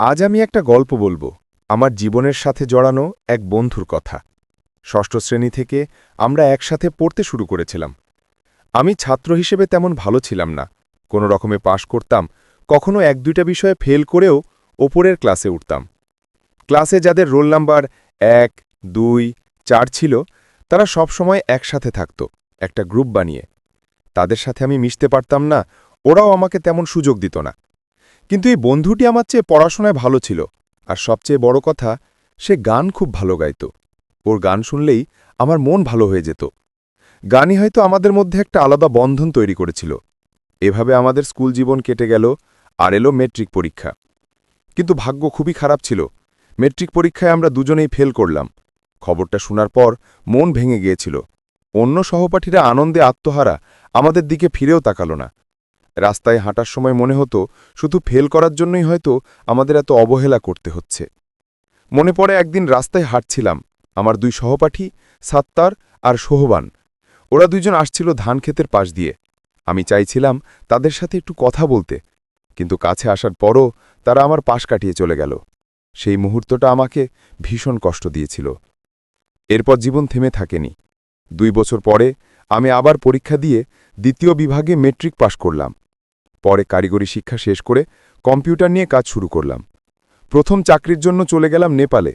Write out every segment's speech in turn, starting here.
আজ আমি একটা গল্প বলব। আমার জীবনের সাথে জড়ানো এক বন্ধুর কথা। ষষ্ঠ শ্রেণি থেকে আমরা একসাথে পড়তে শুরু করেছিলাম। আমি ছাত্র হিসেবে তেমন ভালো ছিলাম না। কোনো রকমে পাশ করতাম, কখনো এক দুইটা বিষয়ে ফেল করেও ওপরের ক্লাসে উঠতাম। ক্লাসে যাদের রোল নাম্বার এক, দুই, চার ছিল, তারা সবসময় একসাথে থাকত, একটা গ্রুপ বানিয়ে। তাদের সাথে আমি মিশতে পারতাম না, ওরাও আমাকে তেমন সুযোগ দিত না। কিন্তু এই বন্ধুটি আমার চেয়ে পড়াশোনায় ভালো ছিল, আর সবচেয়ে বড় কথা, সে গান খুব ভালো গাইত। ওর গান শুনলেই আমার মন ভালো হয়ে যেত। গানই হয়তো আমাদের মধ্যে একটা আলাদা বন্ধন তৈরি করেছিল। এভাবে আমাদের স্কুল জীবন কেটে গেল আর এলো মেট্রিক পরীক্ষা। কিন্তু ভাগ্য খুবই খারাপ ছিল। মেট্রিক পরীক্ষায় আমরা দুজনেই ফেল করলাম। খবরটা শোনার পর মন ভেঙে গিয়েছিল। অন্য সহপাঠীরা আনন্দে আত্মহারা আমাদের দিকে ফিরেও তাকালো না। রাস্তায় হাঁটার সময় মনে হতো শুধু ফেল করার জন্যই হয়তো আমাদের এত অবহেলা করতে হচ্ছে। মনে পড়ে একদিন রাস্তায় হাঁটছিলাম, আমার দুই সহপাঠী, সাত্তার আর সোহবান। ওরা দুইজন আসছিল ধান ক্ষেতের পাশ দিয়ে। আমি চাইছিলাম তাদের সাথে একটু কথা বলতে, কিন্তু কাছে আসার পরও তারা আমার পাশ কাটিয়ে চলে গেল। সেই মুহূর্তটা আমাকে ভীষণ কষ্ট দিয়েছিল। এরপর জীবন থেমে থাকেনি। দুই বছর পরে আমি আবার পরীক্ষা দিয়ে দ্বিতীয় বিভাগে মেট্রিক পাশ করলাম। পরে কারিগরি শিক্ষা শেষ করে কম্পিউটার নিয়ে কাজ শুরু করলাম। প্রথম চাকরির জন্য চলে গেলাম নেপালে।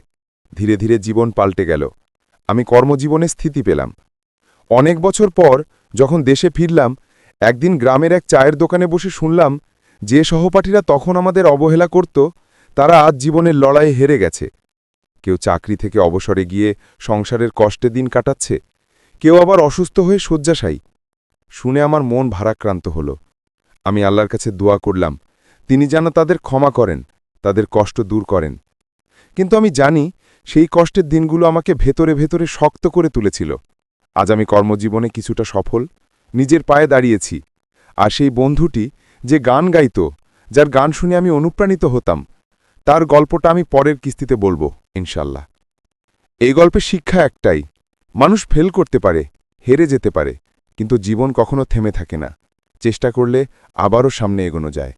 ধীরে ধীরে জীবন পাল্টে গেল। আমি কর্মজীবনে স্থিতি পেলাম। অনেক বছর পর যখন দেশে ফিরলাম, একদিন গ্রামের এক চায়ের দোকানে বসে শুনলাম, যে সহপাঠীরা তখন আমাদের অবহেলা করত, তারা আজ জীবনের লড়াইয়ে হেরে গেছে। কেউ চাকরি থেকে অবসরে গিয়ে সংসারের কষ্টে দিন কাটাচ্ছে, কেউ আবার অসুস্থ হয়ে শয্যাশায়ী। শুনে আমার মন ভারাক্রান্ত হল। আমি আল্লাহর কাছে দোয়া করলাম। তিনি যেন তাদের ক্ষমা করেন, তাদের কষ্ট দূর করেন। কিন্তু আমি জানি, সেই কষ্টের দিনগুলো আমাকে ভেতরে ভেতরে শক্ত করে তুলেছিল। আজ আমি কর্মজীবনে কিছুটা সফল, নিজের পায়ে দাঁড়িয়েছি। আর সেই বন্ধুটি যে গান গাইত, যার গান শুনে আমি অনুপ্রাণিত হতাম, তার গল্পটা আমি পরের কিস্তিতে বলব ইনশাল্লাহ এই গল্পের শিক্ষা একটাই, মানুষ ফেল করতে পারে, হেরে যেতে পারে, কিন্তু জীবন কখনো থেমে থাকে না। চেষ্টা করলে আবারও সামনে এগোনো যায়।